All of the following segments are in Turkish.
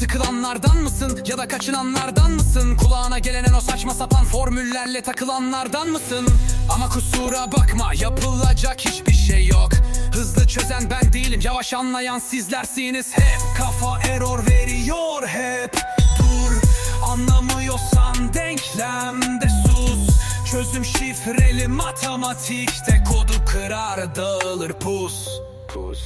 Sıkılanlardan mısın ya da kaçınanlardan mısın? Kulağına gelen o saçma sapan formüllerle takılanlardan mısın? Ama kusura bakma yapılacak hiçbir şey yok. Hızlı çözen ben değilim yavaş anlayan sizlersiniz. Hep Kafa error veriyor hep Dur. Anlamıyorsan denklemde sus. Çözüm şifreli matematikte kodu kırar dağılır pus. Pus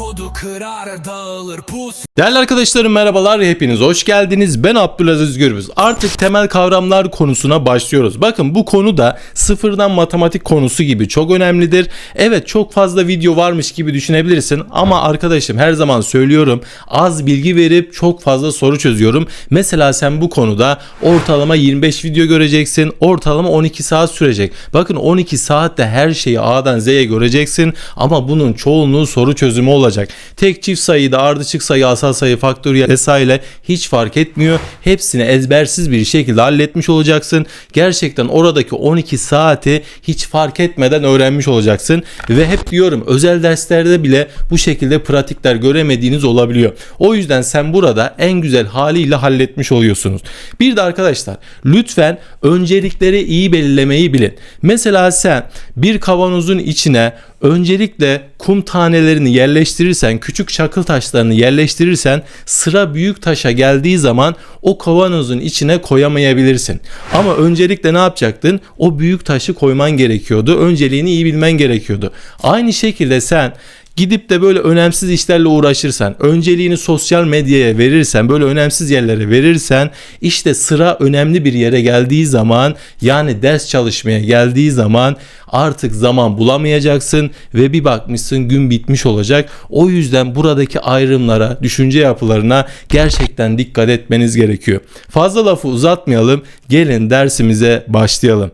Kodu kırar dağılır pus Değerli arkadaşlarım merhabalar hepiniz hoş geldiniz. Ben Abdülaziz Gürbüz. Artık temel kavramlar konusuna başlıyoruz. Bakın bu konu da sıfırdan matematik konusu gibi çok önemlidir. Evet çok fazla video varmış gibi düşünebilirsin ama arkadaşım her zaman söylüyorum az bilgi verip çok fazla soru çözüyorum. Mesela sen bu konuda ortalama 25 video göreceksin. Ortalama 12 saat sürecek. Bakın 12 saatte her şeyi A'dan Z'ye göreceksin ama bunun çoğunluğu soru çözümü olacak. Tek çift sayıda ardışık sayı, asal sayı, faktöriyel vesaire hiç fark etmiyor. Hepsini ezbersiz bir şekilde halletmiş olacaksın. Gerçekten oradaki 12 saati hiç fark etmeden öğrenmiş olacaksın. Ve hep diyorum özel derslerde bile bu şekilde pratikler göremediğiniz olabiliyor. O yüzden sen burada en güzel haliyle halletmiş oluyorsunuz. Bir de arkadaşlar lütfen öncelikleri iyi belirlemeyi bilin. Mesela sen bir kavanozun içine öncelikle kum tanelerini yerleştirirsen, küçük çakıl taşlarını yerleştirirsen sıra büyük taşa geldiği zaman o kavanozun içine koyamayabilirsin. Ama öncelikle ne yapacaktın? O büyük taşı koyman gerekiyordu. Önceliğini iyi bilmen gerekiyordu. Aynı şekilde sen gidip de böyle önemsiz işlerle uğraşırsan, önceliğini sosyal medyaya verirsen, böyle önemsiz yerlere verirsen işte sıra önemli bir yere geldiği zaman yani ders çalışmaya geldiği zaman artık zaman bulamayacaksın ve bir bakmışsın gün bitmiş olacak. O yüzden buradaki ayrımlara, düşünce yapılarına gerçekten dikkat etmeniz gerekiyor. Fazla lafı uzatmayalım. Gelin dersimize başlayalım.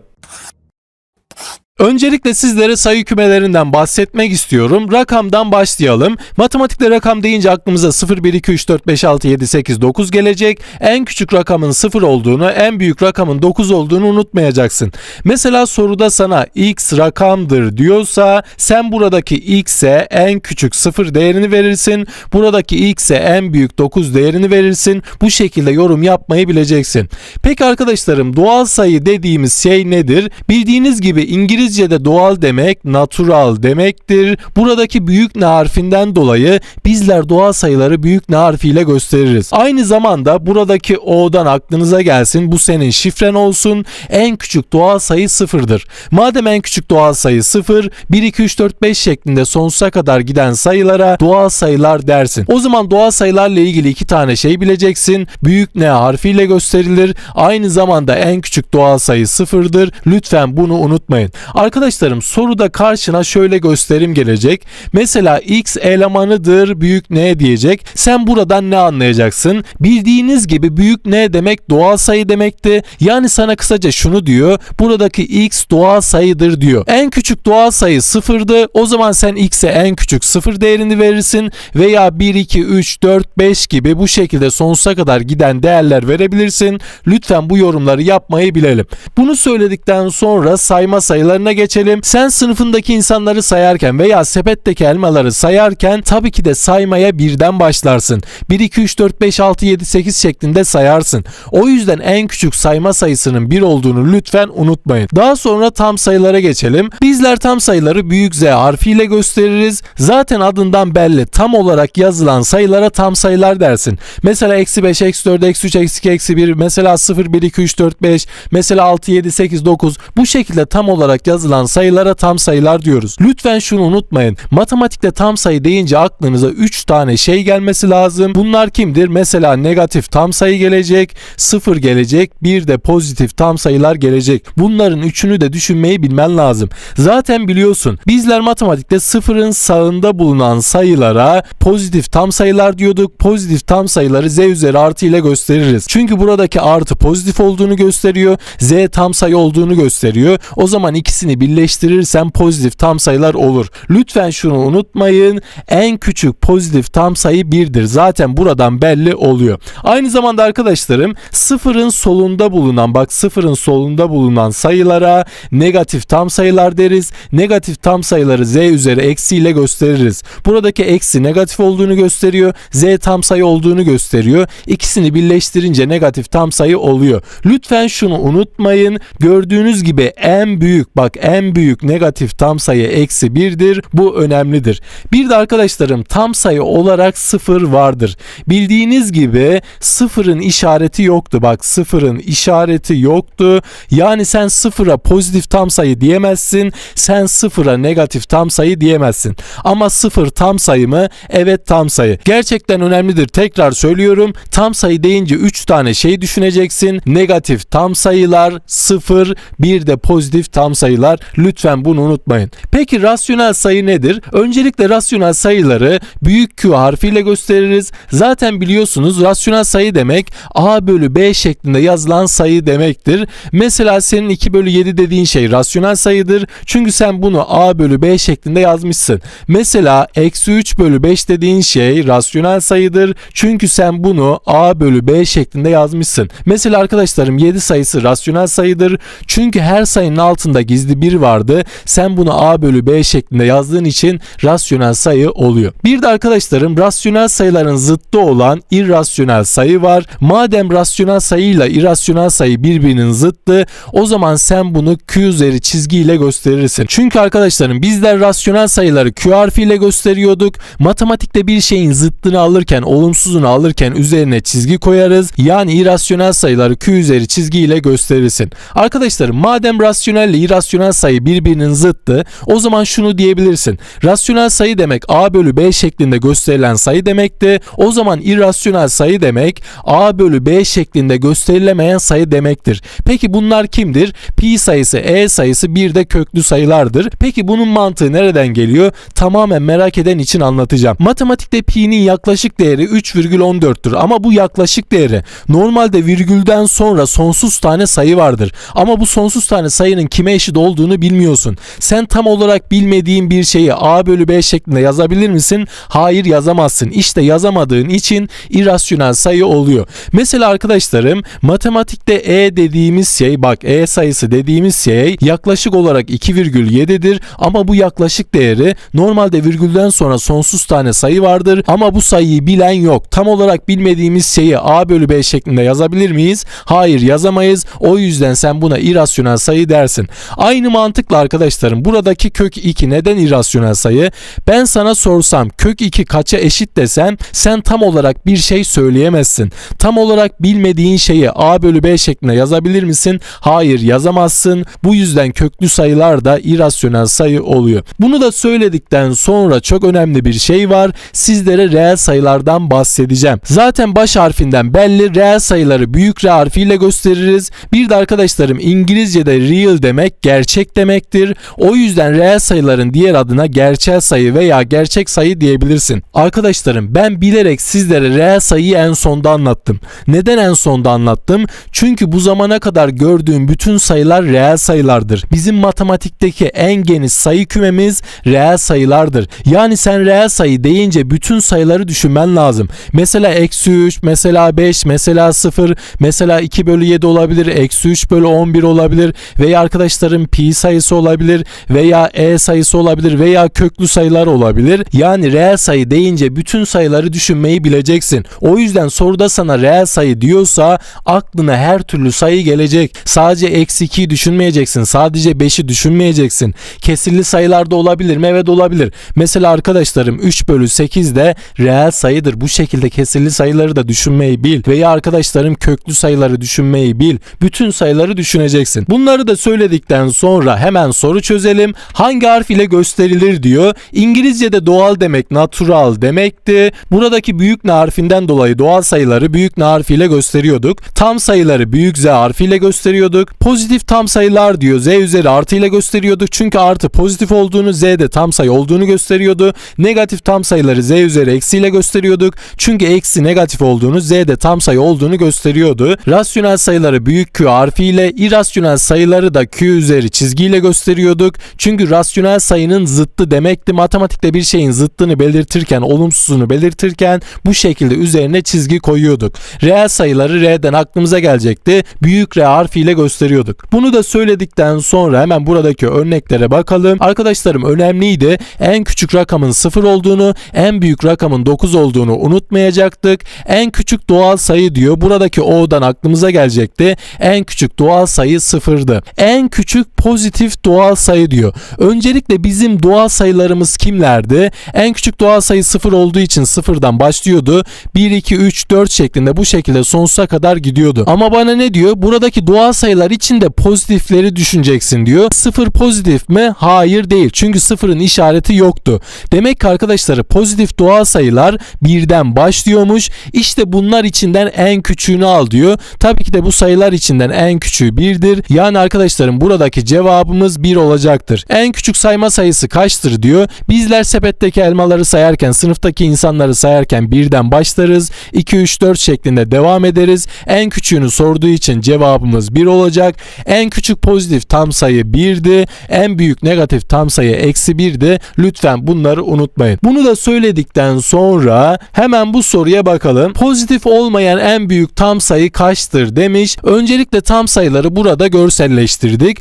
Öncelikle sizlere sayı kümelerinden bahsetmek istiyorum. Rakamdan başlayalım. Matematikte rakam deyince aklımıza 0, 1, 2, 3, 4, 5, 6, 7, 8, 9 gelecek. En küçük rakamın 0 olduğunu, en büyük rakamın 9 olduğunu unutmayacaksın. Mesela soruda sana x rakamdır diyorsa sen buradaki x'e en küçük 0 değerini verirsin. Buradaki x'e en büyük 9 değerini verirsin. Bu şekilde yorum yapmayı bileceksin. Peki arkadaşlarım doğal sayı dediğimiz şey nedir? Bildiğiniz gibi İngiliz İngilizce'de doğal demek natural demektir. Buradaki büyük ne harfinden dolayı bizler doğal sayıları büyük ne harfiyle gösteririz. Aynı zamanda buradaki O'dan aklınıza gelsin bu senin şifren olsun. En küçük doğal sayı sıfırdır. Madem en küçük doğal sayı sıfır 1, 2, 3, 4, 5 şeklinde sonsuza kadar giden sayılara doğal sayılar dersin. O zaman doğal sayılarla ilgili iki tane şey bileceksin. Büyük ne harfiyle gösterilir. Aynı zamanda en küçük doğal sayı sıfırdır. Lütfen bunu unutmayın. Arkadaşlarım soruda karşına şöyle gösterim gelecek. Mesela x elemanıdır büyük n diyecek. Sen buradan ne anlayacaksın? Bildiğiniz gibi büyük n demek doğal sayı demekti. Yani sana kısaca şunu diyor. Buradaki x doğal sayıdır diyor. En küçük doğal sayı sıfırdı. O zaman sen x'e en küçük sıfır değerini verirsin. Veya 1, 2, 3, 4, 5 gibi bu şekilde sonsuza kadar giden değerler verebilirsin. Lütfen bu yorumları yapmayı bilelim. Bunu söyledikten sonra sayma sayılarına geçelim. Sen sınıfındaki insanları sayarken veya sepetteki elmaları sayarken tabii ki de saymaya birden başlarsın. 1, 2, 3, 4, 5, 6, 7, 8 şeklinde sayarsın. O yüzden en küçük sayma sayısının 1 olduğunu lütfen unutmayın. Daha sonra tam sayılara geçelim. Bizler tam sayıları büyük Z harfiyle gösteririz. Zaten adından belli tam olarak yazılan sayılara tam sayılar dersin. Mesela eksi 5, eksi 4, eksi 3, eksi 2, eksi 1, mesela 0, 1, 2, 3, 4, 5, mesela 6, 7, 8, 9 bu şekilde tam olarak yazılan sayılara tam sayılar diyoruz. Lütfen şunu unutmayın. Matematikte tam sayı deyince aklınıza 3 tane şey gelmesi lazım. Bunlar kimdir? Mesela negatif tam sayı gelecek, sıfır gelecek, bir de pozitif tam sayılar gelecek. Bunların üçünü de düşünmeyi bilmen lazım. Zaten biliyorsun bizler matematikte sıfırın sağında bulunan sayılara pozitif tam sayılar diyorduk. Pozitif tam sayıları z üzeri artı ile gösteririz. Çünkü buradaki artı pozitif olduğunu gösteriyor. Z tam sayı olduğunu gösteriyor. O zaman ikisini ikisini birleştirirsen pozitif tam sayılar olur. Lütfen şunu unutmayın. En küçük pozitif tam sayı 1'dir. Zaten buradan belli oluyor. Aynı zamanda arkadaşlarım sıfırın solunda bulunan bak sıfırın solunda bulunan sayılara negatif tam sayılar deriz. Negatif tam sayıları z üzeri eksiyle gösteririz. Buradaki eksi negatif olduğunu gösteriyor. Z tam sayı olduğunu gösteriyor. İkisini birleştirince negatif tam sayı oluyor. Lütfen şunu unutmayın. Gördüğünüz gibi en büyük bak en büyük negatif tam sayı eksi 1'dir. Bu önemlidir. Bir de arkadaşlarım tam sayı olarak sıfır vardır. Bildiğiniz gibi sıfırın işareti yoktu. Bak sıfırın işareti yoktu. Yani sen sıfıra pozitif tam sayı diyemezsin. Sen sıfıra negatif tam sayı diyemezsin. Ama sıfır tam sayı mı? Evet tam sayı. Gerçekten önemlidir. Tekrar söylüyorum. Tam sayı deyince 3 tane şey düşüneceksin. Negatif tam sayılar, sıfır, bir de pozitif tam sayılar. Lütfen bunu unutmayın. Peki rasyonel sayı nedir? Öncelikle rasyonel sayıları büyük Q harfiyle gösteririz. Zaten biliyorsunuz rasyonel sayı demek A bölü B şeklinde yazılan sayı demektir. Mesela senin 2 bölü 7 dediğin şey rasyonel sayıdır. Çünkü sen bunu A bölü B şeklinde yazmışsın. Mesela eksi 3 bölü 5 dediğin şey rasyonel sayıdır. Çünkü sen bunu A bölü B şeklinde yazmışsın. Mesela arkadaşlarım 7 sayısı rasyonel sayıdır. Çünkü her sayının altında gizli bir vardı. Sen bunu A bölü B şeklinde yazdığın için rasyonel sayı oluyor. Bir de arkadaşlarım rasyonel sayıların zıttı olan irrasyonel sayı var. Madem rasyonel sayıyla irrasyonel sayı birbirinin zıttı o zaman sen bunu Q üzeri çizgiyle gösterirsin. Çünkü arkadaşlarım bizler rasyonel sayıları Q harfiyle gösteriyorduk. Matematikte bir şeyin zıttını alırken, olumsuzunu alırken üzerine çizgi koyarız. Yani irrasyonel sayıları Q üzeri çizgiyle gösterirsin. Arkadaşlarım madem rasyonel ile irrasyonel sayı birbirinin zıttı o zaman şunu diyebilirsin. Rasyonel sayı demek A bölü B şeklinde gösterilen sayı demekti. O zaman irrasyonel sayı demek A bölü B şeklinde gösterilemeyen sayı demektir. Peki bunlar kimdir? Pi sayısı, E sayısı bir de köklü sayılardır. Peki bunun mantığı nereden geliyor? Tamamen merak eden için anlatacağım. Matematikte pi'nin yaklaşık değeri 3,14'tür ama bu yaklaşık değeri normalde virgülden sonra sonsuz tane sayı vardır. Ama bu sonsuz tane sayının kime eşit olduğunu bilmiyorsun. Sen tam olarak bilmediğin bir şeyi A bölü B şeklinde yazabilir misin? Hayır yazamazsın. İşte yazamadığın için irrasyonel sayı oluyor. Mesela arkadaşlarım matematikte E dediğimiz şey bak E sayısı dediğimiz şey yaklaşık olarak 2,7'dir ama bu yaklaşık değeri normalde virgülden sonra sonsuz tane sayı vardır ama bu sayıyı bilen yok. Tam olarak bilmediğimiz şeyi A bölü B şeklinde yazabilir miyiz? Hayır yazamayız. O yüzden sen buna irrasyonel sayı dersin. Aynı mantıkla arkadaşlarım buradaki kök 2 neden irrasyonel sayı? Ben sana sorsam kök 2 kaça eşit desem sen tam olarak bir şey söyleyemezsin. Tam olarak bilmediğin şeyi A bölü B şeklinde yazabilir misin? Hayır yazamazsın. Bu yüzden köklü sayılar da irrasyonel sayı oluyor. Bunu da söyledikten sonra çok önemli bir şey var. Sizlere reel sayılardan bahsedeceğim. Zaten baş harfinden belli reel sayıları büyük R harfiyle gösteririz. Bir de arkadaşlarım İngilizce'de real demek gerçek demektir. O yüzden reel sayıların diğer adına gerçel sayı veya gerçek sayı diyebilirsin. Arkadaşlarım ben bilerek sizlere reel sayıyı en sonda anlattım. Neden en sonda anlattım? Çünkü bu zamana kadar gördüğüm bütün sayılar reel sayılardır. Bizim matematikteki en geniş sayı kümemiz reel sayılardır. Yani sen reel sayı deyince bütün sayıları düşünmen lazım. Mesela eksi 3, mesela 5, mesela 0, mesela 2 bölü 7 olabilir, eksi 3 bölü 11 olabilir veya arkadaşlarım pi sayısı olabilir veya e sayısı olabilir veya köklü sayılar olabilir. Yani reel sayı deyince bütün sayıları düşünmeyi bileceksin. O yüzden soruda sana reel sayı diyorsa aklına her türlü sayı gelecek. Sadece eksi 2'yi düşünmeyeceksin. Sadece 5'i düşünmeyeceksin. Kesirli sayılar da olabilir mi? Evet olabilir. Mesela arkadaşlarım 3 bölü 8 de reel sayıdır. Bu şekilde kesirli sayıları da düşünmeyi bil. Veya arkadaşlarım köklü sayıları düşünmeyi bil. Bütün sayıları düşüneceksin. Bunları da söyledikten sonra hemen soru çözelim. Hangi harf ile gösterilir diyor. İngilizce'de doğal demek natural demekti. Buradaki büyük N harfinden dolayı doğal sayıları büyük N harfiyle gösteriyorduk. Tam sayıları büyük Z harfiyle gösteriyorduk. Pozitif tam sayılar diyor. Z üzeri artı ile gösteriyorduk. Çünkü artı pozitif olduğunu Z de tam sayı olduğunu gösteriyordu. Negatif tam sayıları Z üzeri eksiyle gösteriyorduk. Çünkü eksi negatif olduğunu Z de tam sayı olduğunu gösteriyordu. Rasyonel sayıları büyük Q harfiyle, irrasyonel sayıları da Q üzeri sayıları çizgiyle gösteriyorduk. Çünkü rasyonel sayının zıttı demekti. Matematikte bir şeyin zıttını belirtirken, olumsuzunu belirtirken bu şekilde üzerine çizgi koyuyorduk. Reel sayıları R'den aklımıza gelecekti. Büyük R harfiyle gösteriyorduk. Bunu da söyledikten sonra hemen buradaki örneklere bakalım. Arkadaşlarım önemliydi. En küçük rakamın 0 olduğunu, en büyük rakamın 9 olduğunu unutmayacaktık. En küçük doğal sayı diyor. Buradaki O'dan aklımıza gelecekti. En küçük doğal sayı 0'dı. En küçük pozitif doğal sayı diyor. Öncelikle bizim doğal sayılarımız kimlerdi? En küçük doğal sayı 0 olduğu için 0'dan başlıyordu. 1, 2, 3, 4 şeklinde bu şekilde sonsuza kadar gidiyordu. Ama bana ne diyor? Buradaki doğal sayılar içinde pozitifleri düşüneceksin diyor. 0 pozitif mi? Hayır değil. Çünkü 0'ın işareti yoktu. Demek ki arkadaşları pozitif doğal sayılar birden başlıyormuş. İşte bunlar içinden en küçüğünü al diyor. Tabii ki de bu sayılar içinden en küçüğü 1'dir. Yani arkadaşlarım buradaki cevabımız 1 olacaktır. En küçük sayma sayısı kaçtır diyor. Bizler sepetteki elmaları sayarken, sınıftaki insanları sayarken birden başlarız. 2, 3, 4 şeklinde devam ederiz. En küçüğünü sorduğu için cevabımız 1 olacak. En küçük pozitif tam sayı 1'di. En büyük negatif tam sayı eksi 1'di. Lütfen bunları unutmayın. Bunu da söyledikten sonra hemen bu soruya bakalım. Pozitif olmayan en büyük tam sayı kaçtır demiş. Öncelikle tam sayıları burada görselleştirdik.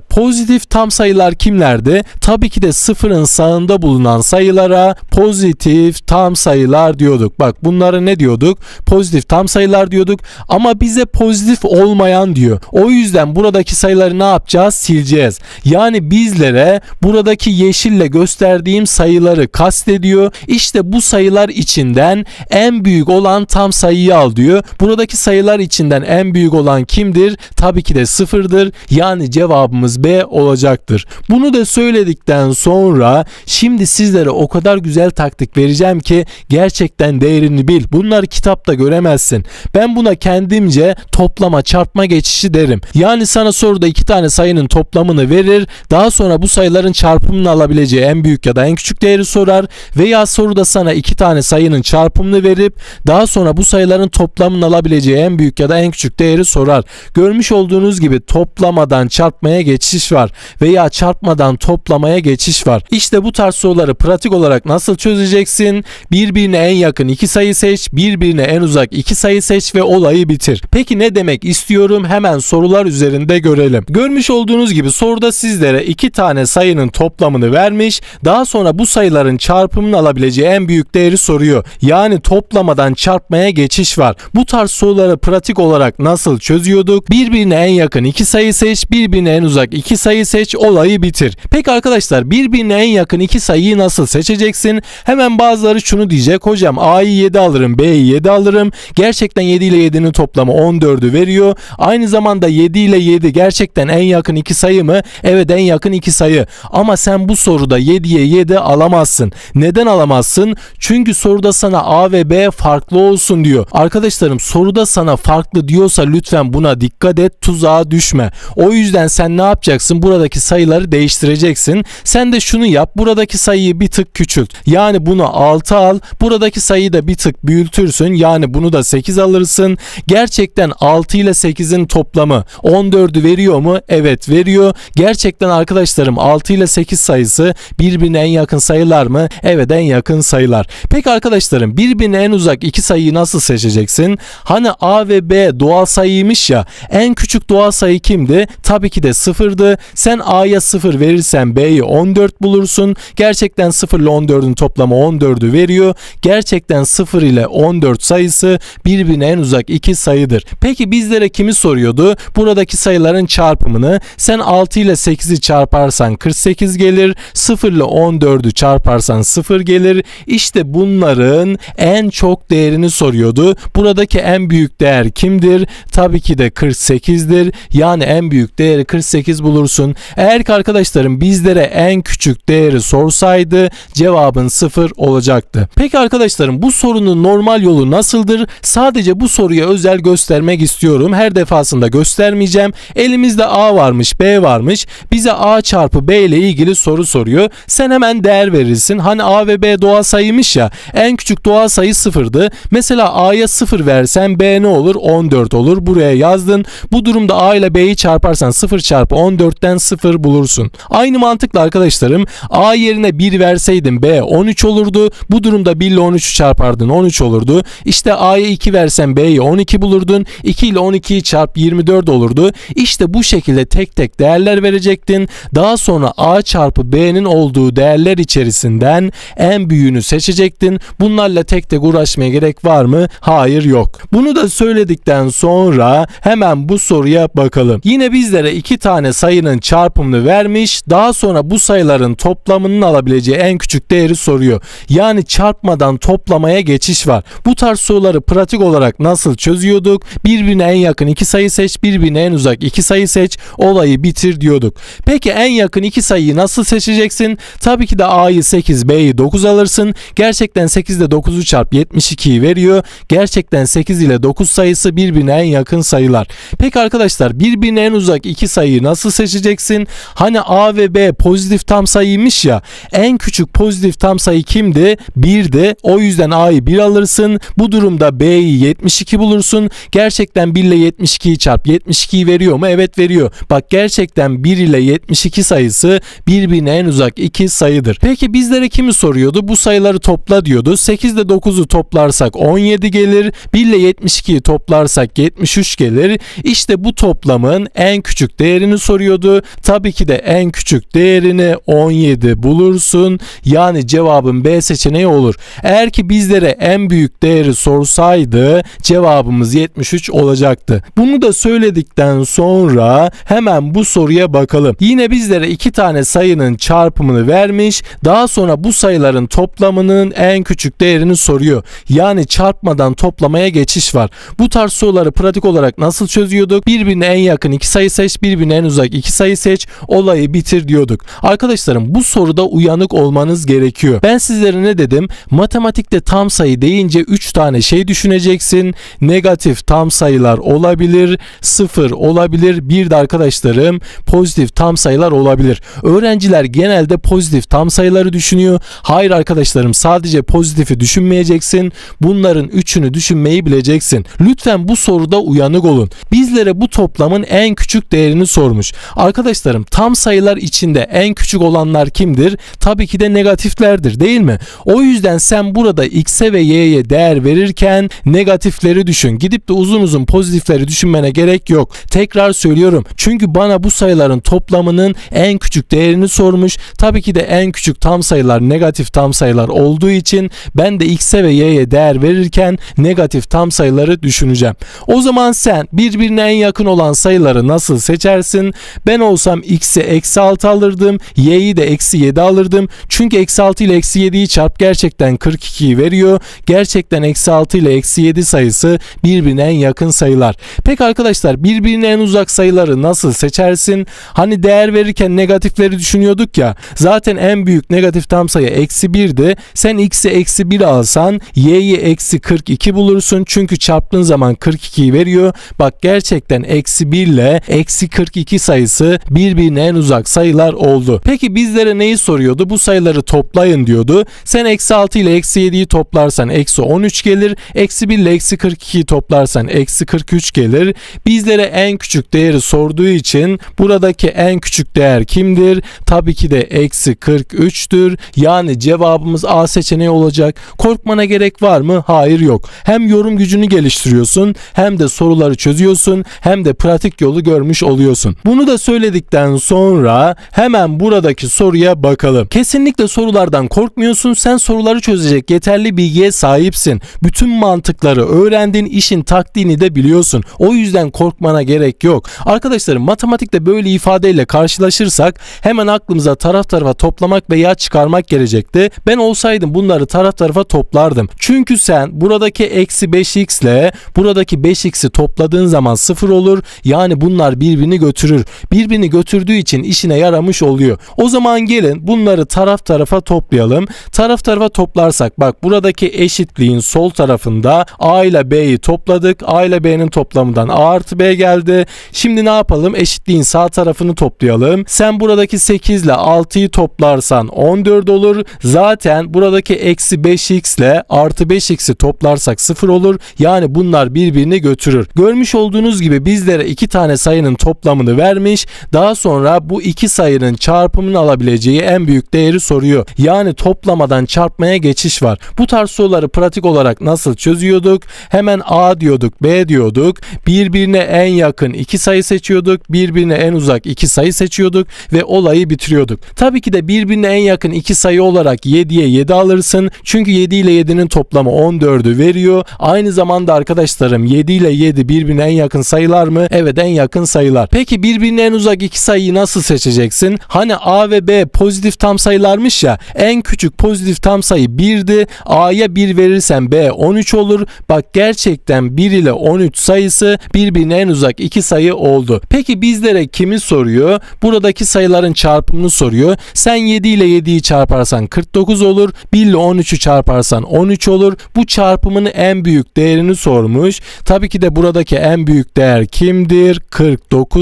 Pozitif tam sayılar kimlerdi? Tabii ki de sıfırın sağında bulunan sayılara pozitif tam sayılar diyorduk. Bak bunlara ne diyorduk? Pozitif tam sayılar diyorduk ama bize pozitif olmayan diyor. O yüzden buradaki sayıları ne yapacağız? Sileceğiz. Yani bizlere buradaki yeşille gösterdiğim sayıları kastediyor. İşte bu sayılar içinden en büyük olan tam sayıyı al diyor. Buradaki sayılar içinden en büyük olan kimdir? Tabii ki de sıfırdır. Yani cevabımız B olacaktır. Bunu da söyledikten sonra şimdi sizlere o kadar güzel taktik vereceğim ki gerçekten değerini bil. Bunları kitapta göremezsin. Ben buna kendimce toplama çarpma geçişi derim. Yani sana soruda iki tane sayının toplamını verir. Daha sonra bu sayıların çarpımını alabileceği en büyük ya da en küçük değeri sorar. Veya soruda sana iki tane sayının çarpımını verip daha sonra bu sayıların toplamını alabileceği en büyük ya da en küçük değeri sorar. Görmüş olduğunuz gibi toplamadan çarpmaya geçiş var veya çarpmadan toplamaya geçiş var. İşte bu tarz soruları pratik olarak nasıl çözeceksin? Birbirine en yakın iki sayı seç, birbirine en uzak iki sayı seç ve olayı bitir. Peki ne demek istiyorum? Hemen sorular üzerinde görelim. Görmüş olduğunuz gibi soruda sizlere iki tane sayının toplamını vermiş. Daha sonra bu sayıların çarpımını alabileceği en büyük değeri soruyor. Yani toplamadan çarpmaya geçiş var. Bu tarz soruları pratik olarak nasıl çözüyorduk? Birbirine en yakın iki sayı seç, birbirine en uzak iki sayı seç, olayı bitir. Peki arkadaşlar birbirine en yakın iki sayıyı nasıl seçeceksin? Hemen bazıları şunu diyecek. Hocam A'yı 7 alırım, B'yi 7 alırım. Gerçekten 7 ile 7'nin toplamı 14'ü veriyor. Aynı zamanda 7 ile 7 gerçekten en yakın iki sayı mı? Evet en yakın iki sayı. Ama sen bu soruda 7'ye 7 alamazsın. Neden alamazsın? Çünkü soruda sana A ve B farklı olsun diyor. Arkadaşlarım soruda sana farklı diyorsa lütfen buna dikkat et tuzağa düşme. O yüzden sen ne yapacaksın? Buradaki sayıları değiştireceksin. Sen de şunu yap. Buradaki sayıyı bir tık küçült. Yani bunu 6 al. Buradaki sayıyı da bir tık büyütürsün. Yani bunu da 8 alırsın. Gerçekten 6 ile 8'in toplamı 14'ü veriyor mu? Evet veriyor. Gerçekten arkadaşlarım 6 ile 8 sayısı birbirine en yakın sayılar mı? Evet en yakın sayılar. Peki arkadaşlarım birbirine en uzak iki sayıyı nasıl seçeceksin? Hani A ve B doğal sayıymış ya. En küçük doğal sayı kimdi? Tabii ki de sıfırdı. Sen A'ya 0 verirsen B'yi 14 bulursun. Gerçekten 0 ile 14'ün toplamı 14'ü veriyor. Gerçekten 0 ile 14 sayısı birbirine en uzak iki sayıdır. Peki bizlere kimi soruyordu? Buradaki sayıların çarpımını. Sen 6 ile 8'i çarparsan 48 gelir. 0 ile 14'ü çarparsan 0 gelir. İşte bunların en çok değerini soruyordu. Buradaki en büyük değer kimdir? Tabii ki de 48'dir. Yani en büyük değeri 48 bulursun. Eğer ki arkadaşlarım bizlere en küçük değeri sorsaydı cevabın 0 olacaktı. Peki arkadaşlarım bu sorunun normal yolu nasıldır? Sadece bu soruya özel göstermek istiyorum. Her defasında göstermeyeceğim. Elimizde A varmış, B varmış. Bize A çarpı B ile ilgili soru soruyor. Sen hemen değer verirsin. Hani A ve B doğal sayıymış ya. En küçük doğal sayı sıfırdı. Mesela A'ya 0 versen B ne olur? 14 olur. Buraya yazdın. Bu durumda A ile B'yi çarparsan 0 çarpı 14'ten 0 bulursun. Aynı mantıkla arkadaşlarım A yerine 1 verseydim B 13 olurdu. Bu durumda 1 ile 13'ü çarpardın 13 olurdu. İşte A'ya 2 versen B'yi 12 bulurdun. 2 ile 12'yi çarp 24 olurdu. İşte bu şekilde tek tek değerler verecektin. Daha sonra A çarpı B'nin olduğu değerler içerisinden en büyüğünü seçecektin. Bunlarla tek tek uğraşmaya gerek var mı? Hayır yok. Bunu da söyledikten sonra hemen bu soruya bakalım. Yine bizlere iki tane sayının çarpımını vermiş. Daha sonra bu sayıların toplamının alabileceği en küçük değeri soruyor. Yani çarpmadan toplamaya geçiş var. Bu tarz soruları pratik olarak nasıl çözüyorduk? Birbirine en yakın iki sayı seç, birbirine en uzak iki sayı seç, olayı bitir diyorduk. Peki en yakın iki sayıyı nasıl seçeceksin? Tabii ki de A'yı 8, B'yi 9 alırsın. Gerçekten 8 ile 9'u çarp 72'yi veriyor. Gerçekten 8 ile 9 sayısı birbirine en yakın sayılar. Peki arkadaşlar birbirine en uzak iki sayıyı nasıl seçeceksin? Hani A ve B pozitif tam sayıymış ya. En küçük pozitif tam sayı kimdi? 1'di. O yüzden A'yı 1 alırsın. Bu durumda B'yi 72 bulursun. Gerçekten 1 ile 72'yi çarp 72'yi veriyor mu? Evet veriyor. Bak gerçekten 1 ile 72 sayısı birbirine en uzak iki sayıdır. Peki bizlere kimi soruyordu? Bu sayıları topla diyordu. 8 ile 9'u toplarsak 17 gelir. 1 ile 72'yi toplarsak 73 gelir. İşte bu toplamın en küçük değerini soruyordu. Tabii ki de en küçük değerini 17 bulursun. Yani cevabın B seçeneği olur. Eğer ki bizlere en büyük değeri sorsaydı cevabımız 73 olacaktı. Bunu da söyledikten sonra hemen bu soruya bakalım. Yine bizlere iki tane sayının çarpımını vermiş. Daha sonra bu sayıların toplamının en küçük değerini soruyor. Yani çarpmadan toplamaya geçiş var. Bu tarz soruları pratik olarak nasıl çözüyorduk? Birbirine en yakın iki sayı seç, birbirine en uzak iki sayı seç, olayı bitir diyorduk. Arkadaşlarım bu soruda uyanık olmanız gerekiyor. Ben sizlere ne dedim? Matematikte tam sayı deyince 3 tane şey düşüneceksin. Negatif tam sayılar olabilir, sıfır olabilir. Bir de arkadaşlarım pozitif tam sayılar olabilir. Öğrenciler genelde pozitif tam sayıları düşünüyor. Hayır arkadaşlarım sadece pozitifi düşünmeyeceksin. Bunların üçünü düşünmeyi bileceksin. Lütfen bu soruda uyanık olun. Bizlere bu toplamın en küçük değerini sormuş. Arkadaşlarım tam sayılar içinde en küçük olanlar kimdir? Tabii ki de negatiflerdir değil mi? O yüzden sen burada x'e ve y'ye değer verirken negatifleri düşün. Gidip de uzun uzun pozitifleri düşünmene gerek yok. Tekrar söylüyorum. Çünkü bana bu sayıların toplamının en küçük değerini sormuş. Tabii ki de en küçük tam sayılar negatif tam sayılar olduğu için ben de x'e ve y'ye değer verirken negatif tam sayıları düşüneceğim. O zaman sen birbirine en yakın olan sayıları nasıl seçersin? Ben olsam x'i eksi 6 alırdım. Y'yi de eksi 7 alırdım. Çünkü eksi 6 ile eksi 7'yi çarp gerçekten 42'yi veriyor. Gerçekten eksi 6 ile eksi 7 sayısı birbirine en yakın sayılar. Peki arkadaşlar birbirine en uzak sayıları nasıl seçersin? Hani değer verirken negatifleri düşünüyorduk ya. Zaten en büyük negatif tam sayı eksi 1'di. Sen x'i eksi 1 alsan y'yi eksi 42 bulursun. Çünkü çarptığın zaman 42'yi veriyor. Bak gerçekten eksi 1 ile eksi 42 sayısı birbirine en uzak sayılar oldu. Peki bizlere neyi soruyordu? Bu sayıları toplayın diyordu. Sen eksi 6 ile eksi 7'yi toplarsan eksi 13 gelir. Eksi 1 ile eksi 42'yi toplarsan eksi 43 gelir. Bizlere en küçük değeri sorduğu için buradaki en küçük değer kimdir? Tabii ki de eksi 43'tür. Yani cevabımız A seçeneği olacak. Korkmana gerek var mı? Hayır yok. Hem yorum gücünü geliştiriyorsun hem de soruları çözüyorsun hem de pratik yolu görmüş oluyorsun. Bunu da söyledikten sonra hemen buradaki soruya bakalım. Kesinlikle sorulardan korkmuyorsun. Sen soruları çözecek yeterli bilgiye sahipsin. Bütün mantıkları öğrendin, işin taktiğini de biliyorsun. O yüzden korkmana gerek yok. Arkadaşlarım matematikte böyle ifadeyle karşılaşırsak hemen aklımıza taraf tarafa toplamak veya çıkarmak gelecekti. Ben olsaydım bunları taraf tarafa toplardım. Çünkü sen buradaki eksi 5x ile buradaki 5x'i topladığın zaman 0 olur. Yani bunlar birbirini götürür. Birbirini götürdüğü için işine yaramış oluyor. O zaman gelin bunları taraf tarafa toplayalım. Taraf tarafa toplarsak bak buradaki eşitliğin sol tarafında a ile b'yi topladık. a ile b'nin toplamından a artı b geldi. Şimdi ne yapalım? Eşitliğin sağ tarafını toplayalım. Sen buradaki 8 ile 6'yı toplarsan 14 olur. Zaten buradaki eksi 5x ile artı 5x'i toplarsak 0 olur. Yani bunlar birbirini götürür. Görmüş olduğunuz gibi bizlere iki tane sayının toplamı toplamını vermiş. Daha sonra bu iki sayının çarpımını alabileceği en büyük değeri soruyor. Yani toplamadan çarpmaya geçiş var. Bu tarz soruları pratik olarak nasıl çözüyorduk? Hemen A diyorduk, B diyorduk. Birbirine en yakın iki sayı seçiyorduk. Birbirine en uzak iki sayı seçiyorduk ve olayı bitiriyorduk. Tabii ki de birbirine en yakın iki sayı olarak 7'ye 7 alırsın. Çünkü 7 ile 7'nin toplamı 14'ü veriyor. Aynı zamanda arkadaşlarım 7 ile 7 birbirine en yakın sayılar mı? Evet en yakın sayılar. Peki birbirine en uzak iki sayıyı nasıl seçeceksin? Hani A ve B pozitif tam sayılarmış ya. En küçük pozitif tam sayı 1'di. A'ya 1 verirsen B 13 olur. Bak gerçekten 1 ile 13 sayısı birbirine en uzak iki sayı oldu. Peki bizlere kimi soruyor? Buradaki sayıların çarpımını soruyor. Sen 7 ile 7'yi çarparsan 49 olur. 1 ile 13'ü çarparsan 13 olur. Bu çarpımın en büyük değerini sormuş. Tabii ki de buradaki en büyük değer kimdir?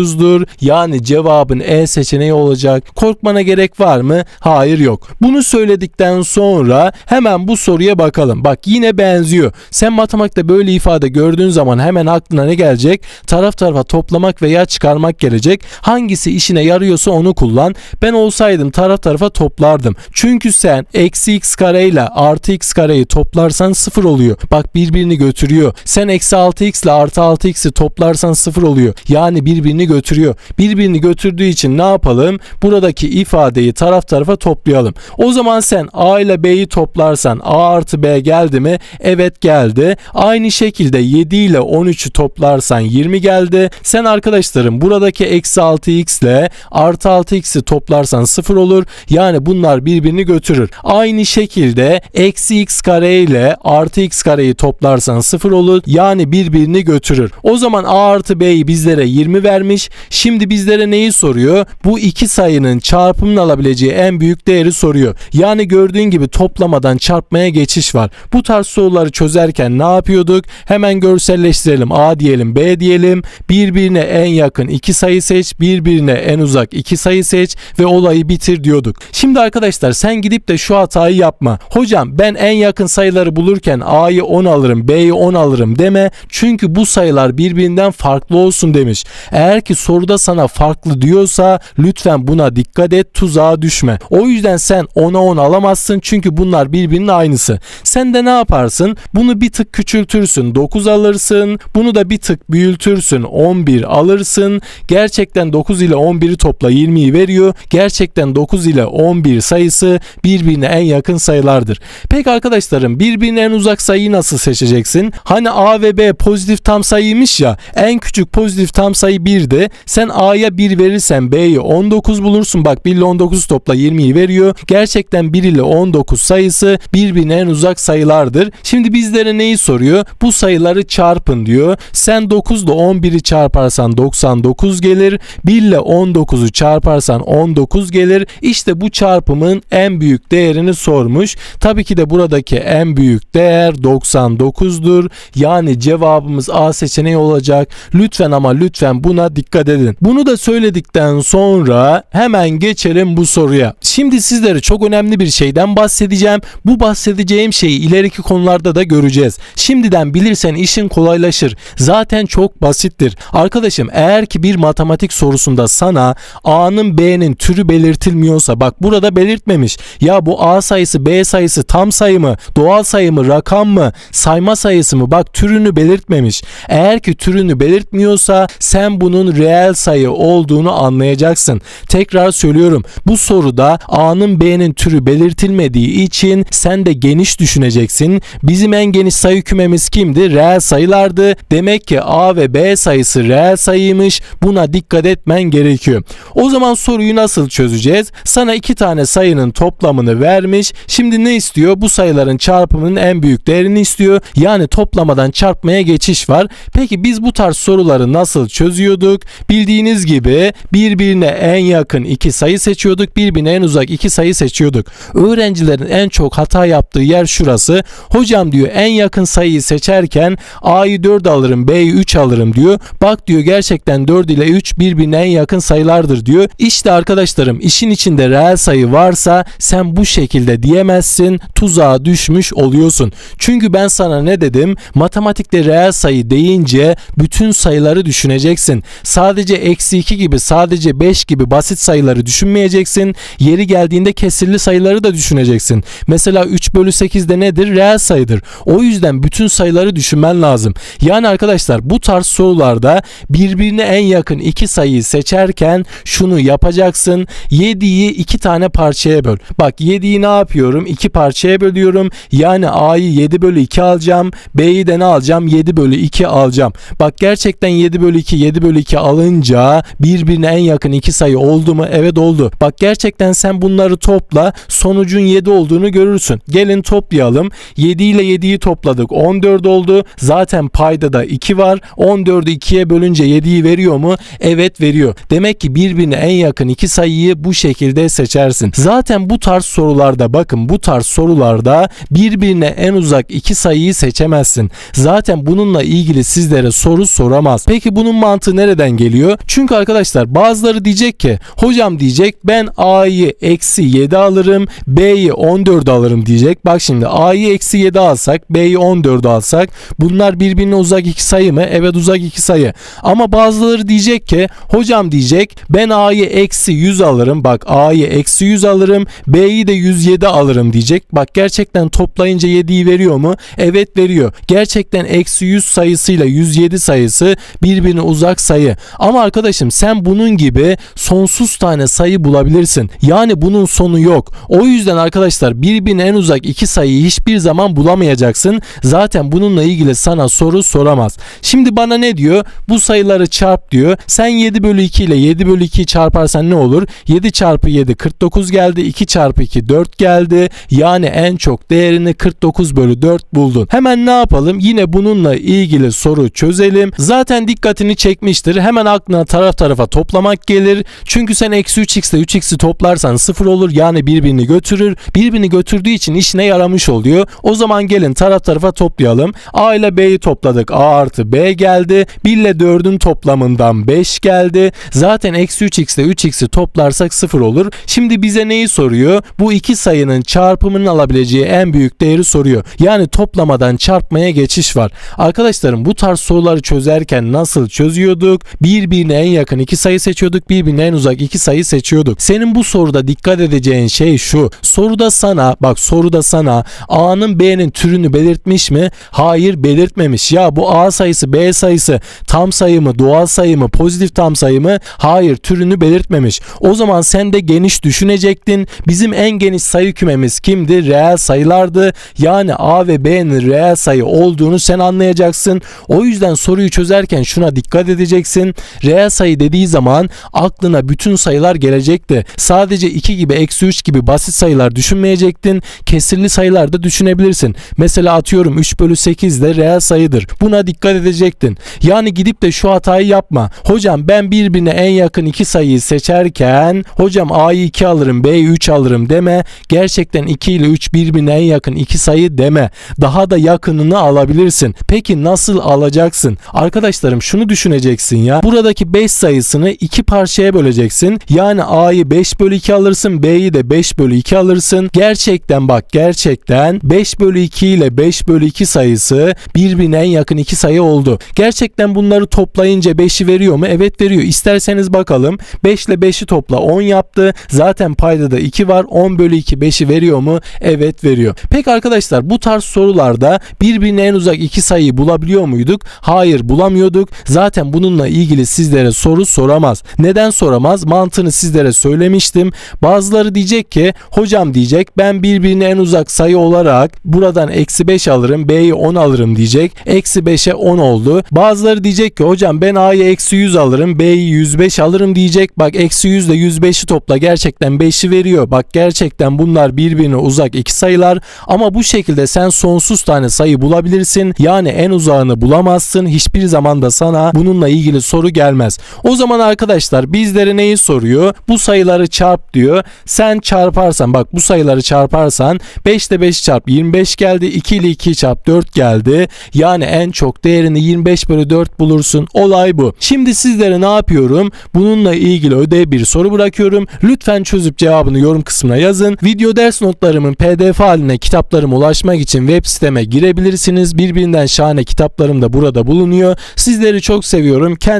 49'dur. Yani cevabın E seçeneği olacak. Korkmana gerek var mı? Hayır yok. Bunu söyledikten sonra hemen bu soruya bakalım. Bak yine benziyor. Sen matematikte böyle ifade gördüğün zaman hemen aklına ne gelecek? Taraf tarafa toplamak veya çıkarmak gelecek. Hangisi işine yarıyorsa onu kullan. Ben olsaydım taraf tarafa toplardım. Çünkü sen eksi x kare ile artı x kareyi toplarsan sıfır oluyor. Bak birbirini götürüyor. Sen eksi 6x ile artı 6x'i toplarsan sıfır oluyor. Yani birbirini götürüyor. Birbirini götürdüğü için ne yapalım? Buradaki ifadeyi taraf tarafa toplayalım. O zaman sen a ile b'yi toplarsan a artı b geldi mi? Evet geldi. Aynı şekilde 7 ile 13'ü toplarsan 20 geldi. Sen arkadaşlarım buradaki eksi 6x ile artı 6x'i toplarsan 0 olur. Yani bunlar birbirini götürür. Aynı şekilde eksi x kare ile artı x kareyi toplarsan 0 olur. Yani birbirini götürür. O zaman a artı b'yi bizlere 20 vermiş. Şimdi bizlere neyi soruyor? Bu iki sayının çarpımını alabileceği en büyük değeri soruyor. Yani gördüğün gibi toplamadan çarpmaya geçiş var. Bu tarz soruları çözerken ne yapıyorduk? Hemen görselleştirelim. A diyelim, B diyelim. Birbirine en yakın iki sayı seç, birbirine en uzak iki sayı seç ve olayı bitir diyorduk. Şimdi arkadaşlar sen gidip de şu hatayı yapma. Hocam ben en yakın sayıları bulurken A'yı 10 alırım, B'yi 10 alırım deme. Çünkü bu sayılar birbirinden farklı olsun demiş. Eğer ki soruda sana farklı diyorsa lütfen buna dikkat et, tuzağa düşme. O yüzden sen 10'a 10 alamazsın çünkü bunlar birbirinin aynısı. Sen de ne yaparsın? Bunu bir tık küçültürsün, 9 alırsın. Bunu da bir tık büyütürsün, 11 alırsın. Gerçekten 9 ile 11'i topla 20'yi veriyor. Gerçekten 9 ile 11 sayısı birbirine en yakın sayılardır. Peki arkadaşlarım birbirine en uzak sayıyı nasıl seçeceksin? Hani A ve B pozitif tam sayıymış ya. En küçük pozitif tam sayı 1'di. Sen A'ya 1 verirsen B'yi 19 bulursun. Bak 1 ile 19 topla 20'yi veriyor. Gerçekten 1 ile 19 sayısı birbirine en uzak sayılardır. Şimdi bizlere neyi soruyor? Bu sayıları çarpın diyor. Sen 9 ile 11'i çarparsan 99 gelir. 1 ile 19'u çarparsan 19 gelir. İşte bu çarpımın en büyük değerini sormuş. Tabii ki de buradaki en büyük değer 99'dur. Yani cevabımız A seçeneği olacak. Lütfen ama lütfen buna dikkat edin. Bunu da söyledikten sonra hemen geçelim bu soruya. Şimdi sizlere çok önemli bir şeyden bahsedeceğim. Bu bahsedeceğim şeyi ileriki konularda da göreceğiz. Şimdiden bilirsen işin kolaylaşır. Zaten çok basittir. Arkadaşım eğer ki bir matematik sorusunda sana A'nın B'nin türü belirtilmiyorsa bak burada belirtmemiş. Ya bu A sayısı B sayısı tam sayı mı? Doğal sayı mı? Rakam mı? Sayma sayısı mı? Bak türünü belirtmemiş. Eğer ki türünü belirtmiyorsa sen bunun reel sayı olduğunu anlayacaksın. Tekrar söylüyorum. Bu soruda A'nın B'nin türü belirtilmediği için sen de geniş düşüneceksin. Bizim en geniş sayı kümemiz kimdi? Reel sayılardı. Demek ki A ve B sayısı reel sayıymış. Buna dikkat etmen gerekiyor. O zaman soruyu nasıl çözeceğiz? Sana iki tane sayının toplamını vermiş. Şimdi ne istiyor? Bu sayıların çarpımının en büyük değerini istiyor. Yani toplamadan çarpmaya geçiş var. Peki biz bu tarz soruları nasıl çözüyorduk? Bildiğiniz gibi birbirine en yakın iki sayı seçiyorduk. Birbirine en uzak iki sayı seçiyorduk. Öğrencilerin en çok hata yaptığı yer şurası. Hocam diyor en yakın sayıyı seçerken A'yı 4 alırım, B'yi 3 alırım diyor. Bak diyor gerçekten 4 ile 3 birbirine en yakın sayılardır diyor. İşte arkadaşlarım işin içinde reel sayı varsa sen bu şekilde diyemezsin. Tuzağa düşmüş oluyorsun. Çünkü ben sana ne dedim? Matematikte reel sayı deyince bütün sayıları düşüneceksin. Sadece eksi 2 gibi sadece 5 gibi basit sayıları düşünmeyeceksin. Yeri geldiğinde kesirli sayıları da düşüneceksin. Mesela 3 bölü 8 de nedir? Reel sayıdır. O yüzden bütün sayıları düşünmen lazım. Yani arkadaşlar bu tarz sorularda birbirine en yakın iki sayıyı seçerken şunu yapacaksın. 7'yi iki tane parçaya böl. Bak 7'yi ne yapıyorum? İki parçaya bölüyorum. Yani A'yı 7 bölü 2 alacağım. B'yi de ne alacağım? 7 bölü 2 alacağım. Bak gerçekten 7 bölü 2 7 bölü 2 alınca birbirine en yakın iki sayı oldu mu? Evet oldu. Bak gerçekten sen bunları topla sonucun 7 olduğunu görürsün. Gelin toplayalım. 7 ile 7'yi topladık. 14 oldu. Zaten payda da 2 var. 14'ü 2'ye bölünce 7'yi veriyor mu? Evet veriyor. Demek ki birbirine en yakın iki sayıyı bu şekilde seçersin. Zaten bu tarz sorularda bakın bu tarz sorularda birbirine en uzak iki sayıyı seçemezsin. Zaten bununla ilgili sizlere soru soramaz. Peki bunun mantığı nereden geliyor? Çünkü arkadaşlar bazıları diyecek ki hocam diyecek ben A'yı eksi 7 alırım B'yi 14 alırım diyecek. Bak şimdi A'yı eksi 7 alsak B'yi 14 alsak bunlar birbirine uzak iki sayı mı? Evet uzak iki sayı. Ama bazıları diyecek ki hocam diyecek ben A'yı eksi 100 alırım. Bak A'yı eksi 100 alırım B'yi de 107 alırım diyecek. Bak gerçekten toplayınca 7'yi veriyor mu? Evet veriyor. Gerçekten eksi 100 sayısıyla 107 sayısı birbirine uzak sayı. Ama arkadaşım sen bunun gibi sonsuz tane sayı bulabilirsin. Yani bunun sonu yok. O yüzden arkadaşlar birbirine en uzak iki sayıyı hiçbir zaman bulamayacaksın. Zaten bununla ilgili sana soru soramaz. Şimdi bana ne diyor? Bu sayıları çarp diyor. Sen 7 bölü 2 ile 7 bölü 2'yi çarparsan ne olur? 7 çarpı 7 49 geldi. 2 çarpı 2 4 geldi. Yani en çok değerini 49 bölü 4 buldun. Hemen ne yapalım? Yine bununla ilgili soru çözelim. Zaten dikkatini çekmiştir. Hemen aklına taraf tarafa toplamak gelir. Çünkü sen eksi 3x ile 3x'i toplarsan 0 olur. Yani birbirini götürür. Birbirini götürdüğü için işine yaramış oluyor. O zaman gelin taraf tarafa toplayalım. A ile B'yi topladık. A artı B geldi. 1 ile 4'ün toplamından 5 geldi. Zaten eksi 3x ile 3x'i toplarsak 0 olur. Şimdi bize neyi soruyor? Bu iki sayının çarpımının alabileceği en büyük değeri soruyor. Yani toplamadan çarpmaya geçiş var. Arkadaşlarım bu tarz soruları çözerken nasıl çözüyorduk? Birbirine en yakın iki sayı seçiyorduk. Birbirine en uzak iki sayı seçiyorduk. Senin bu soruda dikkat edeceğin şey şu. Soruda sana bak soruda sana A'nın B'nin türünü belirtmiş mi? Hayır belirtmemiş. Ya bu A sayısı B sayısı tam sayı mı doğal sayı mı pozitif tam sayı mı? Hayır türünü belirtmemiş. O zaman sen de geniş düşünecektin. Bizim en geniş sayı kümemiz kimdi? Reel sayılardı. Yani A ve B'nin reel sayı olduğunu sen anlayacaksın. O yüzden soruyu çözerken şuna dikkat edeceksin. Reel sayı dediği zaman aklına bütün sayılar gelecekti. Sadece 2 gibi eksi 3 gibi basit sayılar düşünmeyecektin. Kesirli sayılar da düşünebilirsin. Mesela atıyorum 3 bölü 8 de reel sayıdır. Buna dikkat edecektin. Yani gidip de şu hatayı yapma. Hocam ben birbirine en yakın iki sayıyı seçerken hocam A'yı 2 alırım B'yi 3 alırım deme. Gerçekten 2 ile 3 birbirine en yakın iki sayı deme. Daha da yakınını alabilirsin. Peki nasıl alacaksın? Arkadaşlarım şunu düşüneceksin ya. Buradaki 5 sayısını iki parçaya böleceksin. Yani A'yı 5 bölü 2 alırsın B'yi de 5 bölü 2 alırsın. Gerçekten bak gerçekten 5 bölü 2 ile 5 bölü 2 sayısı birbirine en yakın iki sayı oldu. Gerçekten bunları toplayınca 5'i veriyor mu? Evet veriyor. İsterseniz bakalım. 5 ile 5'i topla 10 yaptı. Zaten payda da 2 var. 10 bölü 2 5'i veriyor mu? Evet veriyor. Peki arkadaşlar bu tarz sorularda birbirine en uzak iki sayıyı bulabiliyor muyduk? Hayır bulamıyorduk. Zaten bununla ilgili sizlere soru soramaz. Neden soramaz? Mantığını sizlere söylemiştim. Bazıları diyecek ki hocam diyecek ben birbirine en uzak sayı olarak buradan eksi 5 alırım B'yi 10 alırım diyecek. Eksi 5'e 10 oldu. Bazıları diyecek ki hocam ben A'yı eksi 100 alırım B'yi 105 alırım diyecek. Bak eksi 100 ile 105'i topla gerçekten 5'i veriyor. Bak gerçekten bunlar birbirine uzak iki sayılar ama bu şekilde sen sonsuz tane sayı bulabilirsin. Yani en uzağını bulamazsın. Hiçbir zaman da sana bununla ilgili soru gelmez. O zaman arkadaşlar bizlere neyi soruyor? Bu sayıları çarp diyor. Sen çarparsan bak bu sayıları çarparsan 5 ile 5 çarp 25 geldi. 2 ile 2 çarp 4 geldi. Yani en çok değerini 25 bölü 4 bulursun. Olay bu. Şimdi sizlere ne yapıyorum? Bununla ilgili ödev bir soru bırakıyorum. Lütfen çözüp cevabını yorum kısmına yazın. Video ders notlarımın pdf haline kitaplarıma ulaşmak için web siteme girebilirsiniz. Birbirinden şahane kitaplarım da burada bulunuyor. Sizleri çok seviyorum. Kendinize